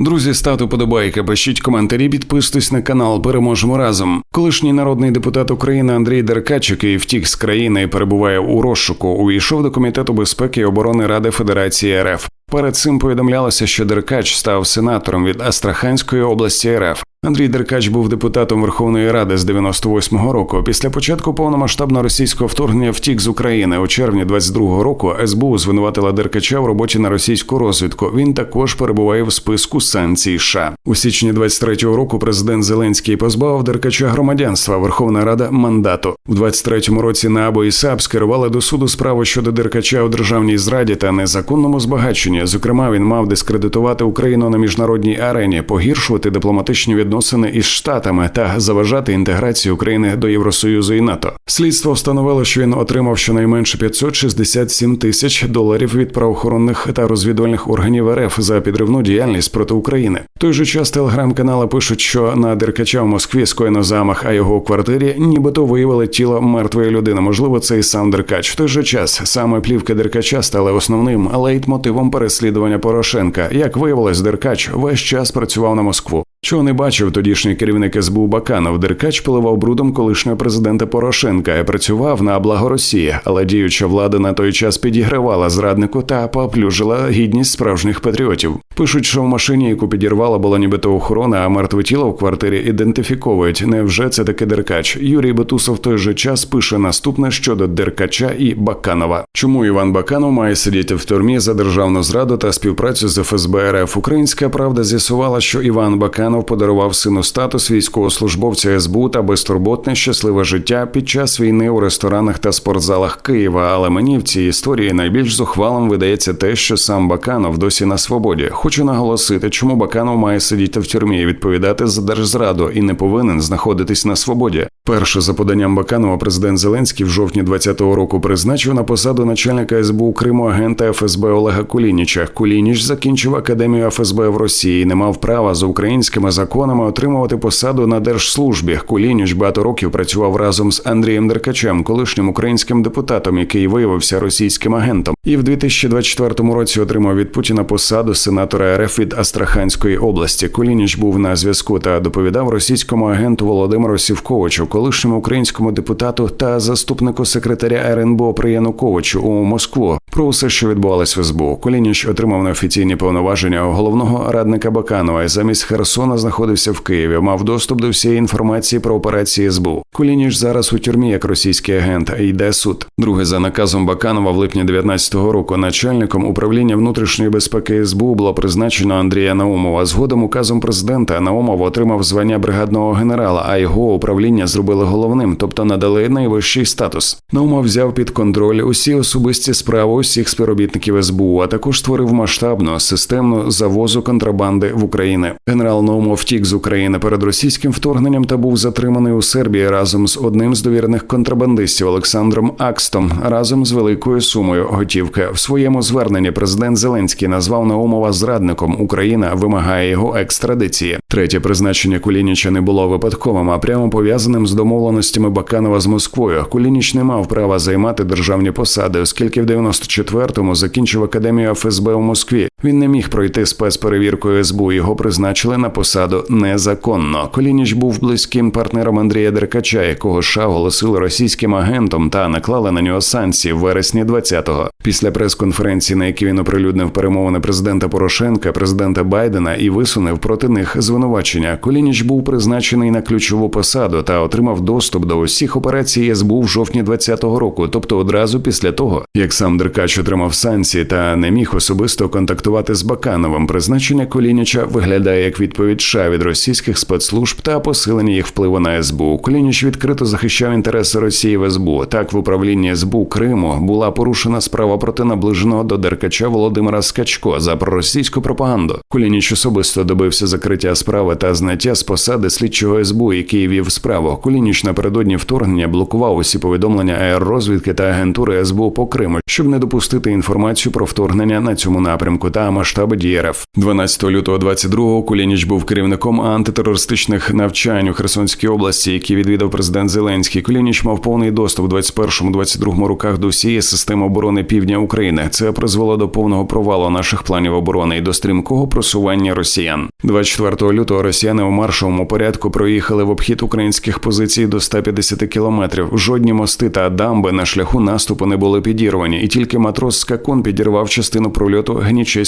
Друзі, ставте подобайки, пишіть коментарі, підписуйтесь на канал. Переможемо разом. Колишній народний депутат України Андрій Деркач, який втік з країни і перебуває у розшуку, увійшов до комітету безпеки і оборони Ради Федерації РФ. Перед цим повідомлялося, що Деркач став сенатором від Астраханської області РФ. Андрій Деркач був депутатом Верховної Ради з 98-го року. Після початку повномасштабного російського вторгнення втік з України у червні 22-го року. СБУ звинуватила Деркача в роботі на російську розвідку. Він також перебуває в списку санкцій. США. у січні 23-го року. Президент Зеленський позбавив Деркача громадянства. Верховна Рада мандату у 23-му році. НАБУ і САП скерували до суду справу щодо Деркача у державній зраді та незаконному збагаченні. Зокрема, він мав дискредитувати Україну на міжнародній арені, погіршувати дипломатичні відносини із штатами та заважати інтеграції України до Євросоюзу і НАТО. Слідство встановило, що він отримав щонайменше 567 тисяч доларів від правоохоронних та розвідувальних органів РФ за підривну діяльність проти України. В той же час телеграм-канали пишуть, що на Деркача в Москві скоєно замах, а його квартирі нібито виявили тіло мертвої людини. Можливо, це і сам Деркач. В той же час саме плівки Деркача стали основним лейтмотивом переслідування Порошенка. Як виявилось, Деркач весь час працював на Москву. Чого не бачив тодішній керівник СБУ Баканов, Деркач поливав брудом колишнього президента Порошенка і працював на благо Росії, але діюча влада на той час підігравала зраднику та поплюжила гідність справжніх патріотів. Пишуть, що в машині, яку підірвала, була нібито охорона, а мертве тіло в квартирі ідентифіковують. Невже це таки Деркач? Юрій Бетусов в той же час пише наступне щодо Деркача і Баканова. Чому Іван Баканов має сидіти в тюрмі за державну зраду та співпрацю з ФСБ РФ? Українська правда з'ясувала, що Іван Баканов подарував сину статус військовослужбовця СБУ та безтурботне щасливе життя під час війни у ресторанах та спортзалах Києва. Але мені в цій історії найбільш зухвалим видається те, що сам Баканов досі на свободі. Хочу наголосити, чому Баканов має сидіти в тюрмі і відповідати за держзраду і не повинен знаходитись на свободі. Перше за поданням Баканова президент Зеленський в жовтні 2020 року призначив на посаду начальника СБУ Криму агента ФСБ Олега Кулініча. Кулініч закінчив академію ФСБ в Росії, і не мав права за українськими законами отримувати посаду на держслужбі. Кулініч багато років працював разом з Андрієм Деркачем, колишнім українським депутатом, який виявився російським агентом, і в 2024 році отримав від Путіна посаду сенатора РФ від Астраханської області. Кулініч був на зв'язку та доповідав російському агенту Володимиру Сівковичу колишньому українському депутату та заступнику секретаря РНБО при Януковичу у Москву про усе, що відбувалось в СБУ. Колініч отримав неофіційні повноваження головного радника Баканова і замість Херсона знаходився в Києві. Мав доступ до всієї інформації про операції СБУ. Колініч зараз у тюрмі як російський агент, а йде суд. Друге за наказом Баканова в липні 19-го року начальником управління внутрішньої безпеки СБУ було призначено Андрія Наумова. Згодом указом президента Наумов отримав звання бригадного генерала, а його управління зробили головним, тобто надали найвищий статус. Наумов взяв під контроль усі особисті справи усіх співробітників СБУ, а також створив масштабну системну завозу контрабанди в Україні. Генерал Наумов втік з України перед російським вторгненням та був затриманий у Сербії разом з одним з довірених контрабандистів Олександром Акстом разом з великою сумою готівки. В своєму зверненні президент Зеленський назвав Наумова зрадником. Україна вимагає його екстрадиції. Третє призначення Кулініча не було випадковим, а прямо пов'язаним з домовленостями Баканова з Москвою. Кулініч не мав права займати державні посади, оскільки в 94-му закінчив академію ФСБ у Москві. Він не міг пройти спецперевірку СБУ. Його призначили на посаду незаконно. Колініч був близьким партнером Андрія Деркача, якого США оголосили російським агентом та наклали на нього санкції в вересні 20-го. Після прес-конференції, на якій він оприлюднив перемовини президента Порошенка, президента Байдена і висунув проти них звинувачення. Колініч був призначений на ключову посаду та отримав доступ до усіх операцій СБУ в жовтні 20-го року, тобто одразу після того, як сам Деркач отримав санкції та не міг особисто контактувати з Бакановим. Призначення Колініча виглядає як відповідь США від російських спецслужб та посилення їх впливу на СБУ. Колініч відкрито захищав інтереси Росії в СБУ. Так в управлінні СБУ Криму була порушена справа проти наближеного до Деркача Володимира Скачко за проросійську пропаганду. Колініч особисто добився закриття справи та зняття з посади слідчого СБУ, який вів справу. Колініч напередодні вторгнення блокував усі повідомлення аеророзвідки та агентури СБУ по Криму, щоб не допустити інформацію про вторгнення на цьому напрямку та масштаби дій РФ. 12 лютого 22-го Кулініч був керівником антитерористичних навчань у Херсонській області, які відвідав президент Зеленський. Кулініч мав повний доступ у 21-22 роках до всієї системи оборони півдня України. Це призвело до повного провалу наших планів оборони і до стрімкого просування росіян. 24 лютого росіяни у маршовому порядку проїхали в обхід українських позицій до 150 кілометрів. Жодні мости та дамби на шляху наступу не були підірвані, і тільки матрос Скакун підірвав частину прольоту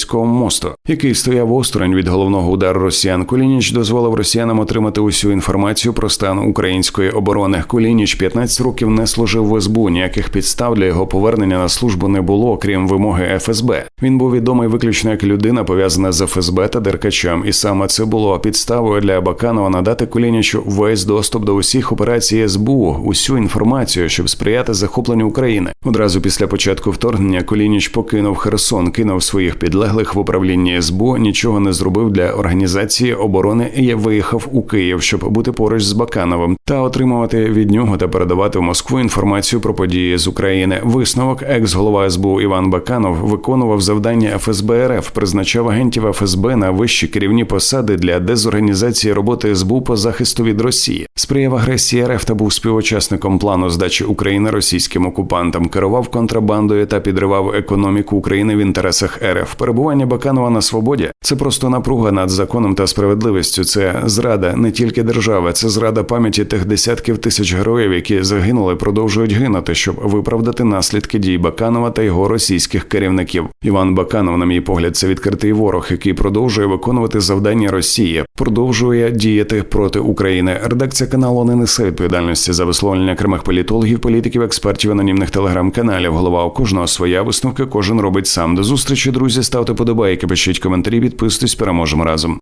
Гнічеського мосту, який стояв осторонь від головного удару росіян. Кулініч дозволив росіянам отримати усю інформацію про стан української оборони. Кулініч 15 років не служив в СБУ. Ніяких підстав для його повернення на службу не було, крім вимоги ФСБ. Він був відомий виключно як людина, пов'язана з ФСБ та Деркачем, і саме це було підставою для Баканова надати Кулінічу весь доступ до усіх операцій СБУ, усю інформацію, щоб сприяти захопленню України. Одразу після початку вторгнення Кулініч покинув Херсон, кинув своїх підлеглих в управлінні СБУ, нічого не зробив для організації оборони і виїхав у Київ, щоб бути поруч з Бакановим та отримувати від нього та передавати в Москву інформацію про події з України. Висновок екс-голова СБУ Іван Баканов виконував завдання ФСБ РФ, призначав агентів ФСБ на вищі керівні посади для дезорганізації роботи СБУ по захисту від Росії, сприяв агресії РФ та був співучасником плану здачі України російським окупантам, керував контрабандою та підривав економіку України в інтересах РФ. Перебування Баканова на свободі це просто напруга над законом та справедливістю. Це зрада не тільки держави, це зрада пам'яті тих десятків тисяч героїв, які загинули, продовжують гинути, щоб виправдати наслідки дій Баканова та його російських керівників. Іван Баканов, на мій погляд, це відкритий ворог, який продовжує виконувати завдання Росії, продовжує діяти проти України. Редакція каналу не несе відповідальності за висловлення окремих політологів, політиків, експертів, анонімних телеграм-каналів. Голова у кожного своя висновка, кожен робить сам. До зустрічі, друзі. Ставте подобайки, пишіть коментарі, підписуйтесь, переможемо разом.